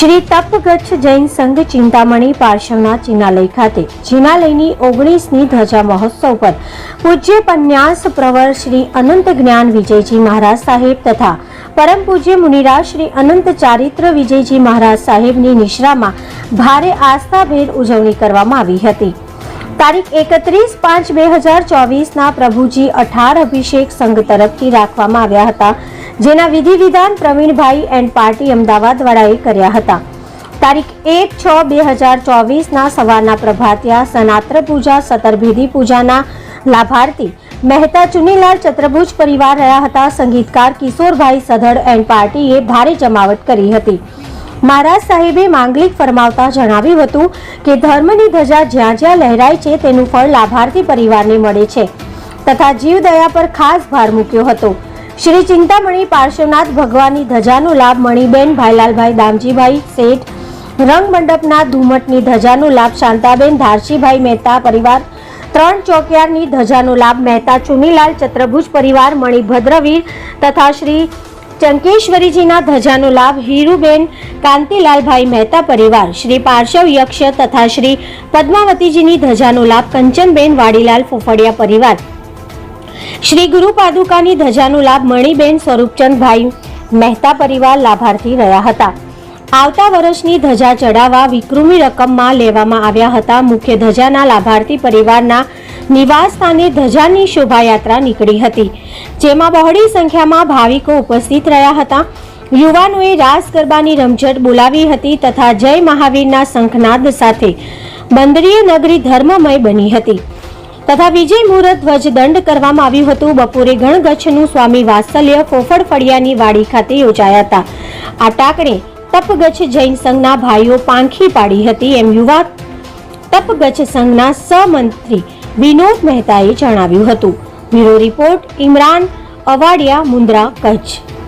શ્રી તપગચ્છ જૈન સંઘ ચિંતામણી પાર્શ્વના ચિનાલય ખાતે. ચિનાલયની ઓગણીસની ધજા મહોત્સવ પર પૂજ્ય પન્યાસ પ્રવર શ્રી અનંત જ્ઞાન વિજયજી મહારાજ સાહેબ તથા પરમ પૂજ્ય મુનિરાજ શ્રી અનંત ચારિત્ર વિજયજી મહારાજ સાહેબની નિશ્રામાં ભારે આસ્થાભેર ઉજવણી કરવામાં આવી હતી. તારીખ એકત્રીસ પાંચ બે હજાર ચોવીસના પ્રભુજી અઠાર અભિષેક સંઘ તરફથી રાખવામાં આવ્યા હતા. જેના વિધિ વિધાન પ્રવીણભાઈ એન્ડ પાર્ટી અમદાવાદ વાળાએ કર્યા હતા. તારીખ એક છ બે હજાર ચોવીસના સવારના પ્રભાતિયા સનાત્ર પૂજા, સતરભેદી પૂજાના લાભાર્થી મહેતા ચુનીલાલ ચત્રભુજ પરિવાર રહ્યા હતા. સંગીતકાર કિશોરભાઈ સધડ એન્ડ પાર્ટીએ ભારે જમાવટ કરી હતી. મહારાજ સાહેબે માંગલિક ફરમાવતા જણાવ્યું હતું કે ધર્મની ધજા જ્યાં જ્યાં લહેરાય છે તેનું ફળ લાભાર્થી પરિવારને મળે છે તથા જીવદયા પર ખાસ ભાર મૂક્યો હતો. શ્રી ચિંતામણી પાર્શ્વનાથ ભગવાનની ધજાનો લાભ મણિબેન ભાઈલાલભાઈ દામજીભાઈ શેઠ રંગ મંડપના ધુમટની ધજાનો લાભ શાંતાબેન, ધારશીભાઈ મહેતા પરિવાર, ત્રણ ચોકિયારની ધજાનો લાભ મહેતા ચુનીલાલ, ચત્રભુજ પરિવાર, મણિભદ્રવીર તથા શ્રી ચંકેશ્વરીજીના ધજાનો લાભ હીરુબેન, કાંતિલાલભાઈ મહેતા પરિવાર, શ્રી પાર્શવ યક્ષ તથા શ્રી પદ્માવતીજીની ધજાનો લાભ કંચનબેન વાડીલાલ ફોફડિયા પરિવાર શ્રી ગુરુ પાદુકાની ધજાનો લાભ મણિબેન સ્વરૂપચંદભાઈ મહેતા પરિવાર લાભાર્થી રહ્યા હતા. આવતા વર્ષની ધજા ચડાવવા વિક્રમી રકમમાં લેવામાં આવ્યા હતા. મુખ્ય ધજાના લાભાર્થી પરિવારના નિવાસ સ્થાને ધજાની શોભાયાત્રા નીકળી હતી. જેમાં બહોળી સંખ્યામાં ભાવિકો ઉપસ્થિત રહ્યા હતા. યુવાનોએ રાસ ગરબાની રમઝટ બોલાવી હતી તથા જય મહાવીરના શંખનાદ સાથે બંદરીય નગરી ધર્મમય બની હતી. તથા વિજય મુહૂર્ત ધ્વજ દંડ કરવામાં આવ્યું હતું. બપોરે ગણગચ્છનું સ્વામી વાત્સલ્ય ફોફળ ફળિયાની વાડી ખાતે યોજાયા હતા આ ટાંકણે તપગચ્છ જૈન સંઘના ભાઈઓ પાંખી પાડી હતી. એમ યુવા તપગચ્છ સંઘના સહમંત્રી વિનોદ મહેતાએ જણાવ્યું હતું. Bureau report, Imran Awadiya, Mundra, Kutch.